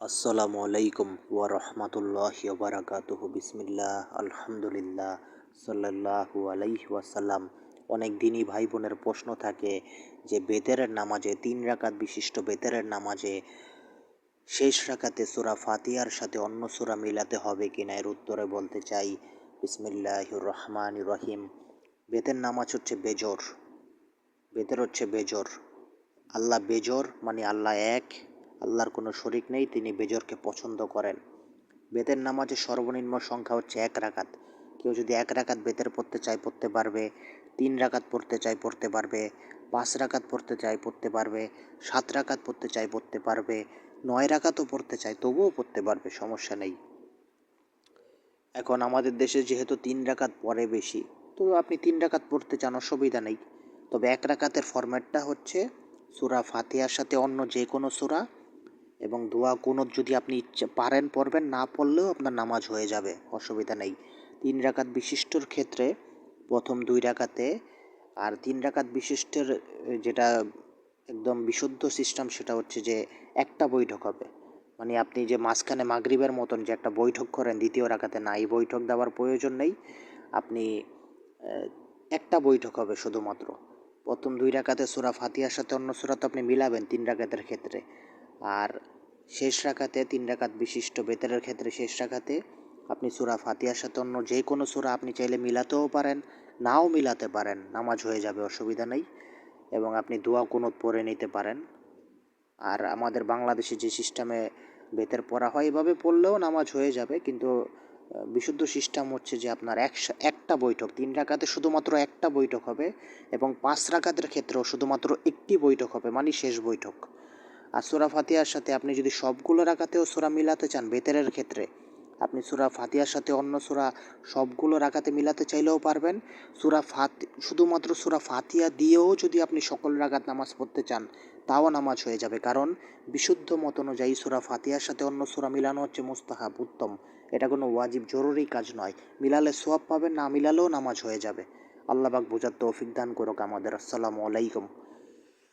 আসসালামু আলাইকুম ওয়া রাহমাতুল্লাহি ওয়া বারাকাতুহু। বিসমিল্লাহ, আলহামদুলিল্লাহ, সাল্লাল্লাহু আলাইহি ওয়াসাল্লাম। অনেক দিনই ভাই বোনের প্রশ্ন থাকে যে বেতেরের নামাজে, তিন রাকাত বিশিষ্ট বেতেরের নামাজে শেষ রাকাতে সূরা ফাতিহার সাথে অন্য সূরা মিলাতে হবে কিনা, এর উত্তরে বলতে চাই বিসমিল্লাহির রহমানির রহিম। বেতের নামাজ হচ্ছে বেজর। বেতের হচ্ছে বেজর। আল্লাহ বেজর মানে আল্লাহ এক। আল্লাহর কোনো শরিক নেই, তিনি বেজরকে পছন্দ করেন। বেতের নামাজের সর্বনিম্ন সংখ্যা হচ্ছে এক রাকাত। কেউ যদি এক রাকাত বেতের পড়তে চায়, পড়তে পারবে। তিন রাকাত পড়তে চায়, পড়তে পারবে। পাঁচ রাকাত পড়তে চায়, পড়তে পারবে। সাত রাকাত পড়তে চায়, পড়তে পারবে। নয় রাকাতও পড়তে চায়, তবুও পড়তে পারবে, সমস্যা নেই। এখন আমাদের দেশে যেহেতু তিন রাকাত পরে বেশি, তো আপনি তিন রাকাত পড়তে চান, অসুবিধা নেই। তবে এক রাকাতের ফরম্যাটটা হচ্ছে সুরা ফাতিহার সাথে অন্য যে কোনো সুরা এবং দোয়া কুনুত যদি আপনি ইচ্ছে পারেন, পড়বেন, না পড়লেও আপনার নামাজ হয়ে যাবে, অসুবিধা নেই। তিন রাকাত বিশিষ্টর ক্ষেত্রে প্রথম দুই রাকাতে আর তিন রাকাত বিশিষ্টের, যেটা একদম বিশুদ্ধ সিস্টেম সেটা হচ্ছে যে একটা বৈঠক হবে। মানে আপনি যে মাঝখানে মাগরিবের মতন যে একটা বৈঠক করেন, দ্বিতীয় রাকাতে না, এই বৈঠক দেওয়ার প্রয়োজন নেই। আপনি একটা বৈঠক হবে শুধুমাত্র। প্রথম দুই রাকাতে সুরা ফাতিহার সাথে অন্য সুরা তো আপনি মিলাবেন তিন রাকাতের ক্ষেত্রে। আর শেষ রাখাতে তিন রাকাত বিশিষ্ট বেতারের ক্ষেত্রে শেষ রাখাতে আপনি সুরা ফাতিহার সাথে অন্য যে কোনো সুরা আপনি চাইলে মিলাতেও পারেন, নাও মিলাতে পারেন, নামাজ হয়ে যাবে, অসুবিধা নেই এবং আপনি দোয়া কুনুত পড়ে নিতে পারেন। আর আমাদের বাংলাদেশে যে সিস্টেমে বেতের পড়া হয়, এভাবে পড়লেও নামাজ হয়ে যাবে, কিন্তু বিশুদ্ধ সিস্টেম হচ্ছে যে আপনার একশো, একটা বৈঠক, তিন রাকাতে শুধুমাত্র একটা বৈঠক হবে এবং পাঁচ রাকাতের ক্ষেত্রেও শুধুমাত্র একটি বৈঠক হবে মানে শেষ বৈঠক। আর সুরা ফাতিহার সাথে আপনি যদি সবগুলো রাখাতেও সুরা মিলাতে চান বেতেরের ক্ষেত্রে, আপনি সুরা ফাতিহার সাথে অন্য সুরা সবগুলো রাখাতে মিলাতে চাইলেও পারবেন। সুরা ফাতি শুধুমাত্র সুরা ফাতিয়া দিয়েও যদি আপনি সকল রাগাত নামাজ পড়তে চান, তাও নামাজ হয়ে যাবে। কারণ বিশুদ্ধ মত অনুযায়ী সুরা ফাতিহার সাথে অন্য সুরা মিলানো হচ্ছে মুস্তাহাব, উত্তম। এটা কোনো ওয়াজিব, জরুরি কাজ নয়। মিলালে সোয়াব পাবেন, না মিলালেও নামাজ হয়ে যাবে। আল্লাহবাক বোঝার তৌফিক দান করুক আমাদের। আসসালামু আলাইকুম।